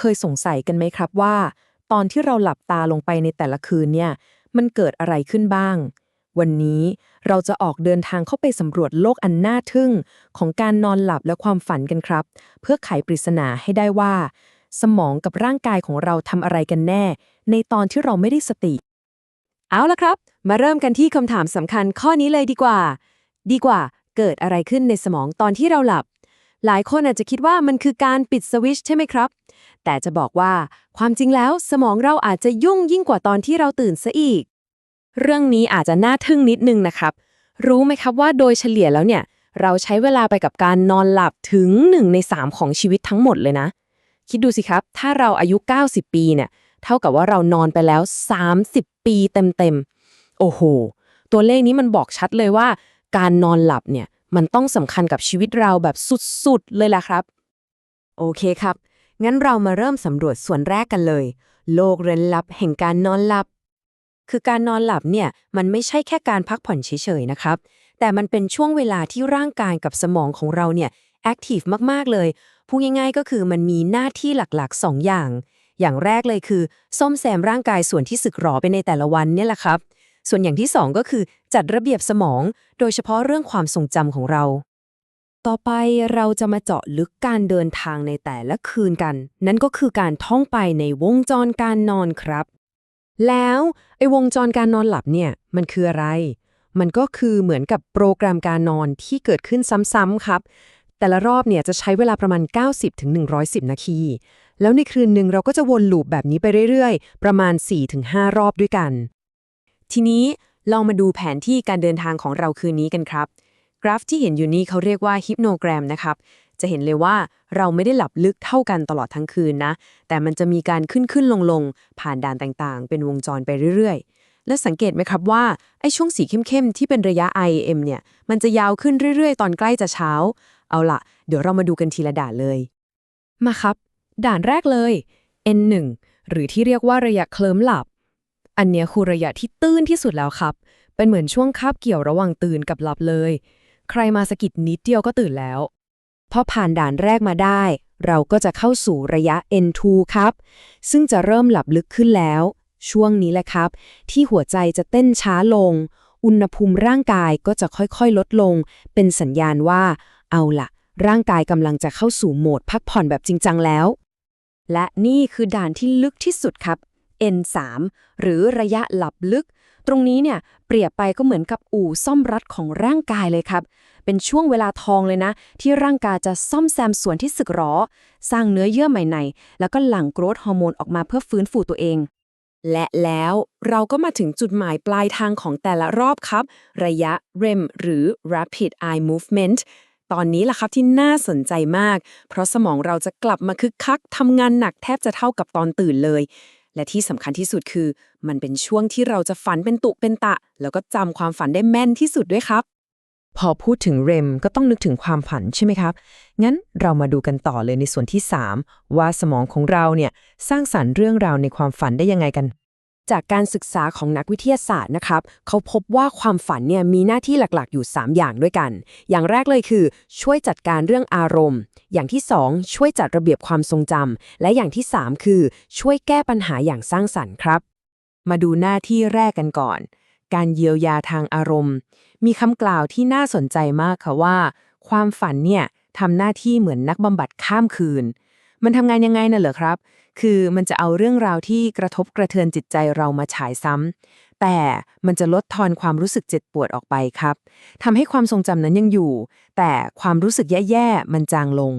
เคยสงสัยกันไหมครับว่า ตอนที่เราหลับตาลงไปในแต่ละคืนเนี่ย มันเกิดอะไรขึ้นบ้าง วันนี้เราจะออกเดินทางเข้าไปสำรวจโลกอันน่าทึ่ง ของการนอนหลับและความฝันกันครับ เพื่อไขปริศนาให้ได้ว่า สมองกับร่างกายของเราทำอะไรกันแน่ ในตอนที่เราไม่ได้สติ เอาละครับ มาเริ่มกันที่คำถามสำคัญข้อนี้เลยดีกว่า ดีกว่า เกิดอะไรขึ้นในสมองตอนที่เราหลับหลายคนอาจจะคิดว่ามันคือการปิดสวิชใช่ไหมครับ แต่จะบอกว่า ความจริงแล้วสมองเราอาจจะยุ่งยิ่งกว่าตอนที่เราตื่นซะอีก เรื่องนี้อาจจะน่าทึ่งนิดนึงนะครับ รู้ไหมครับว่าโดยเฉลี่ยแล้วเนี่ย เราใช้เวลาไปกับการนอนหลับถึง 1 ใน 3 ของชีวิตทั้งหมดเลยนะ คิดดูสิครับ ถ้าเราอายุ 90 ปีเนี่ย เท่ากับว่าเรานอนไปแล้ว 30 ปีเต็มๆ โอ้โห ตัวเลขนี้มันบอกชัดเลยว่า การนอนหลับเนี่ยมันต้องสำคัญกับชีวิตเราแบบสุดๆ เลยแหละครับ โอเคครับ งั้นเรามาเริ่มสำรวจส่วนแรกกันเลย โลกเร้นลับแห่งการนอนหลับ คือการนอนหลับเนี่ยมันไม่ใช่แค่การพักผ่อนเฉยๆนะครับ แต่มันเป็นช่วงเวลาที่ร่างกายกับสมองของเราเนี่ยแอคทีฟมากๆเลยพูดง่ายๆก็คือมันมีหน้าที่หลักๆ 2 อย่าง อย่างแรกเลยคือซ่อมแซมร่างกายส่วนที่สึกหรอไปในแต่ละวันเนี่ยแหละครับ ส่วนอย่างที่ 2 ก็คือจัดระเบียบสมอง โดยเฉพาะเรื่องความทรงจำของเรา ต่อไปเราจะมาเจาะลึกการเดินทางในแต่ละคืนกัน นั่นก็คือการท่องไปในวงจรการนอนครับ แล้วไอ้วงจรการนอนหลับเนี่ยมันคืออะไร มันก็คือเหมือนกับโปรแกรมการนอนที่เกิดขึ้นซ้ำๆครับ แต่ละรอบเนี่ยจะใช้เวลาประมาณ 90-110ถึง110นาที แล้วในคืนหนึ่งเราก็จะวนลูปแบบนี้ไปเรื่อยๆ ประมาณ 4-5 รอบด้วยกัน ทีนี้ลองมาดูแผนที่การเดินทางของเราคืนนี้กันครับ กราฟที่เห็นอยู่นี้เขาเรียกว่าฮิปโนแกรมนะครับ จะเห็นเลยว่าเราไม่ได้หลับลึกเท่ากันตลอดทั้งคืนนะ แต่มันจะมีการขึ้นขึ้นลงลงผ่านด่านต่างๆ เป็นวงจรไปเรื่อยๆ และสังเกตไหมครับว่า ไอ้ช่วงสีเข้มๆ ที่เป็นระยะ IM เนี่ย มันจะยาวขึ้นเรื่อยๆ ตอนใกล้จะเช้า เอาละเดี๋ยวเรามาดูกันทีละด่านเลย มาครับ ด่านแรกเลย N1 หรือที่เรียกว่าระยะเคลิ้มหลับ อันเนี้ยคือระยะที่ตื้นที่สุดแล้วครับ เป็นเหมือนช่วงคาบเกี่ยวระหว่างตื่นกับหลับเลย ใครมาสกิดนิดเดียวก็ตื่นแล้ว พอผ่านด่านแรกมาได้ เราก็จะเข้าสู่ระยะ N2 ครับ ซึ่งจะเริ่มหลับลึกขึ้นแล้ว ช่วงนี้แหละครับ ที่หัวใจจะเต้นช้าลง อุณหภูมิร่างกายก็จะค่อยๆลดลง เป็นสัญญาณว่า เอาล่ะร่างกายกำลังจะเข้าสู่โหมดพักผ่อนแบบจริงจังแล้ว และนี่คือด่านที่ลึกที่สุดครับ N3 หรือระยะหลับลึก ตรงนี้เนี่ยเปรียบไปก็เหมือนกับอู่ซ่อมรัดของร่างกายเลยครับ เป็นช่วงเวลาทองเลยนะ ที่ร่างกายจะซ่อมแซมส่วนที่สึกหรอ สร้างเนื้อเยื่อใหม่ในแล้วก็หลั่งโกรทฮอร์โมนออกมาเพื่อฟื้นฟูตัวเอง และแล้วเราก็มาถึงจุดหมายปลายทางของแต่ละรอบครับ ระยะ REM หรือ Rapid Eye Movement ตอนนี้ล่ะครับที่น่าสนใจมาก เพราะสมองเราจะกลับมาคึกคักทำงานหนักแทบจะเท่ากับตอนตื่นเลย และที่สำคัญที่สุดคือ มันเป็นช่วงที่เราจะฝันเป็นตุเป็นตะ แล้วก็จำความฝันได้แม่นที่สุดด้วยครับ พอพูดถึงเรมก็ต้องนึกถึงความฝันใช่ไหมครับ งั้นเรามาดูกันต่อเลยในส่วนที่ 3 ว่าสมองของเราเนี่ยสร้างสรรค์เรื่องราวในความฝันได้ยังไงกัน จากการศึกษาของนักวิทยาศาสตร์นะครับ เขาพบว่าความฝันเนี่ยมีหน้าที่หลักๆ อยู่ 3 อย่างด้วยกัน อย่างแรกเลยคือ ช่วยจัดการเรื่องอารมณ์ อย่างที่ 2 ช่วยจัดระเบียบความทรงจำและอย่างที่ 3 คือ ช่วยแก้ปัญหาอย่างสร้างสรรค์ครับ มาดูหน้าที่แรกกันก่อน การเยียวยาทางอารมณ์ มีคำกล่าวที่น่าสนใจมากค่ะว่า ความฝันเนี่ยทำหน้าที่เหมือนนักบำบัดข้ามคืน มันทำงานยังไงน่ะเหรอครับ คือมันจะเอาเรื่องราวที่กระทบกระเทือนจิตใจเรามาฉายซ้ำ แต่มันจะลดทอนความรู้สึกเจ็บปวดออกไปครับ ทำให้ความทรงจำนั้นยังอยู่ แต่ความรู้สึกแย่ๆ มันจางลง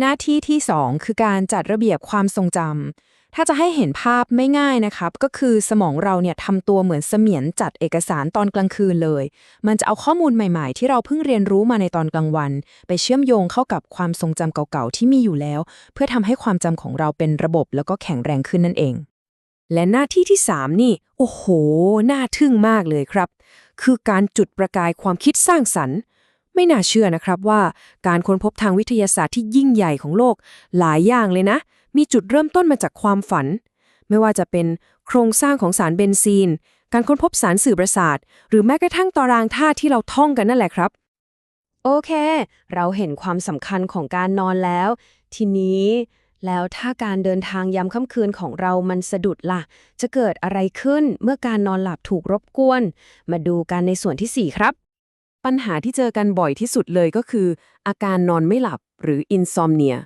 หน้าที่ที่ 2 คือการจัดระเบียบความทรงจำถ้าจะให้เห็นภาพไม่ง่ายนะครับ ก็คือสมองเราเนี่ยทำตัวเหมือนเสมียนจัดเอกสารตอนกลางคืนเลย มันจะเอาข้อมูลใหม่ๆ ที่เราเพิ่งเรียนรู้มาในตอนกลางวัน ไปเชื่อมโยงเข้ากับความทรงจำเก่าๆที่มีอยู่แล้ว เพื่อทำให้ความจำของเราเป็นระบบแล้วก็แข็งแรงขึ้นนั่นเอง และหน้าที่ที่ 3 นี่ โอ้โห น่าทึ่งมากเลยครับ คือการจุดประกายความคิดสร้างสรรค์ ไม่น่าเชื่อนะครับว่าการค้นพบทางวิทยาศาสตร์ที่ยิ่งใหญ่ของโลก หลายอย่างเลยนะ มีจุดเริ่มต้นมาจากความฝัน ไม่ว่าจะเป็นโครงสร้างของสารเบนซีน การค้นพบสารสื่อประสาท หรือแม้กระทั่งตารางธาตุที่เราท่องกันนั่นแหละครับ โอเค เราเห็นความสำคัญของการนอนแล้ว ทีนี้แล้วถ้าการเดินทางยามค่ำคืนของเรามันสะดุดล่ะ จะเกิดอะไรขึ้นเมื่อการนอนหลับถูกรบกวน มาดูกันในส่วนที่ 4 ครับ ปัญหาที่เจอกันบ่อยที่สุดเลยก็คือ อาการนอนไม่หลับหรือ insomnia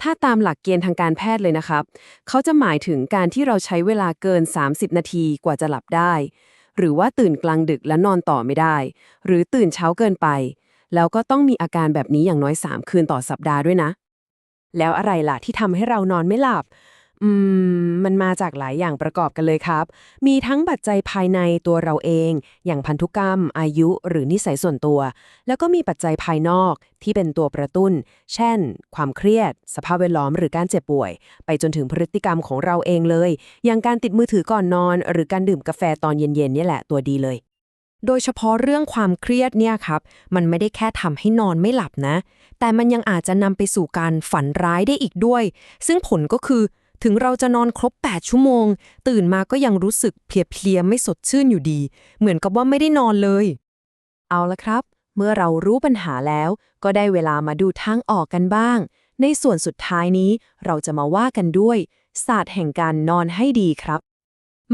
ถ้าตามหลักเกณฑ์ทางการแพทย์เลยนะครับ เขาจะหมายถึงการที่เราใช้เวลาเกิน 30 นาทีกว่าจะหลับได้ หรือว่าตื่นกลางดึกและนอนต่อไม่ได้ หรือตื่นเช้าเกินไป แล้วก็ต้องมีอาการแบบนี้อย่างน้อย 3 คืนต่อสัปดาห์ด้วยนะ แล้วอะไรล่ะที่ทำให้เรานอนไม่หลับ อืม มันมาจากหลายอย่างประกอบกันเลยครับ มีทั้งปัจจัยภายในตัวเราเอง อย่างพันธุกรรม อายุ หรือนิสัยส่วนตัว แล้วก็มีปัจจัยภายนอกที่เป็นตัวกระตุ้น เช่น ความเครียด สภาพแวดล้อมหรือการเจ็บป่วย ไปจนถึงพฤติกรรมของเราเองเลย อย่างการติดมือถือก่อนนอน หรือการดื่มกาแฟตอนเย็นๆนี่แหละตัวดีเลย โดยเฉพาะเรื่องความเครียดเนี่ยครับ มันไม่ได้แค่ทำให้นอนไม่หลับนะ แต่มันยังอาจจะนำไปสู่การฝันร้ายได้อีกด้วย ซึ่งผลก็คือ ถึงเราจะนอนครบ 8 ชั่วโมง ตื่นมาก็ยังรู้สึกเพลียๆไม่สดชื่นอยู่ดี เหมือนกับว่าไม่ได้นอนเลย เอาละครับ เมื่อเรารู้ปัญหาแล้ว ก็ได้เวลามาดูทางออกกันบ้าง ในส่วนสุดท้ายนี้เราจะมาว่ากันด้วย ศาสตร์แห่งการนอนให้ดีครับ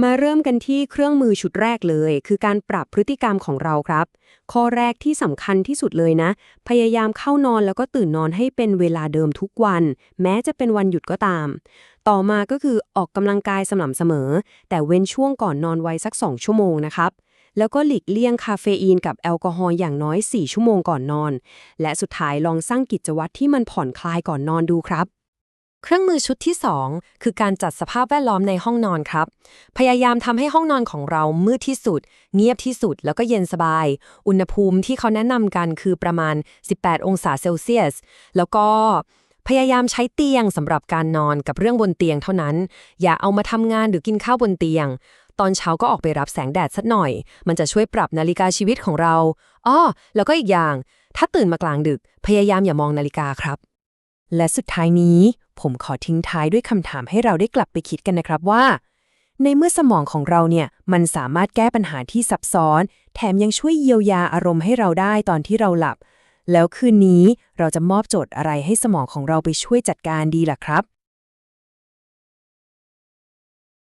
มาเริ่มกันที่เครื่องมือชุดแรกเลย คือการปรับพฤติกรรมของเราครับ ข้อแรกที่สำคัญที่สุดเลยนะ พยายามเข้านอนแล้วก็ตื่นนอนให้เป็นเวลาเดิมทุกวัน แม้จะเป็นวันหยุดก็ตาม ต่อมาก็คือออกกำลังกายสม่ำเสมอ แต่เว้นช่วงก่อนนอนไว้สัก 2 ชั่วโมงนะครับแล้วก็หลีกเลี่ยงคาเฟอีนกับแอลกอฮอล์อย่างน้อย 4 ชั่วโมงก่อนนอน และสุดท้ายลองสร้างกิจวัตรที่มันผ่อนคลายก่อนนอนดูครับ เครื่องมือชุดที่ 2 คือการจัดสภาพแวดล้อมในห้องนอนครับ พยายามทำให้ห้องนอนของเรามืดที่สุด เงียบที่สุด แล้วก็เย็นสบาย อุณหภูมิที่เขาแนะนำกันคือประมาณ 18 องศาเซลเซียส แล้วก็ พยายามใช้เตียงสำหรับการนอนกับเรื่องบนเตียงเท่านั้น อย่าเอามาทำงานหรือกินข้าวบนเตียง ตอนเช้าก็ออกไปรับแสงแดดสักหน่อย มันจะช่วยปรับนาฬิกาชีวิตของเราอ้อแล้วก็อีกอย่าง ถ้าตื่นมากลางดึก พยายามอย่ามองนาฬิกาครับ และสุดท้ายนี้ ผมขอทิ้งท้ายด้วยคำถามให้เราได้กลับไปคิดกันนะครับว่า ในเมื่อสมองของเราเนี่ยมันสามารถแก้ปัญหาที่ซับซ้อน แถมยังช่วยเยียวยาอารมณ์ให้เราได้ตอนที่เราหลับ แล้วคืนนี้เราจะมอบโจทย์อะไรให้สมองของเราไปช่วยจัดการดีล่ะครับ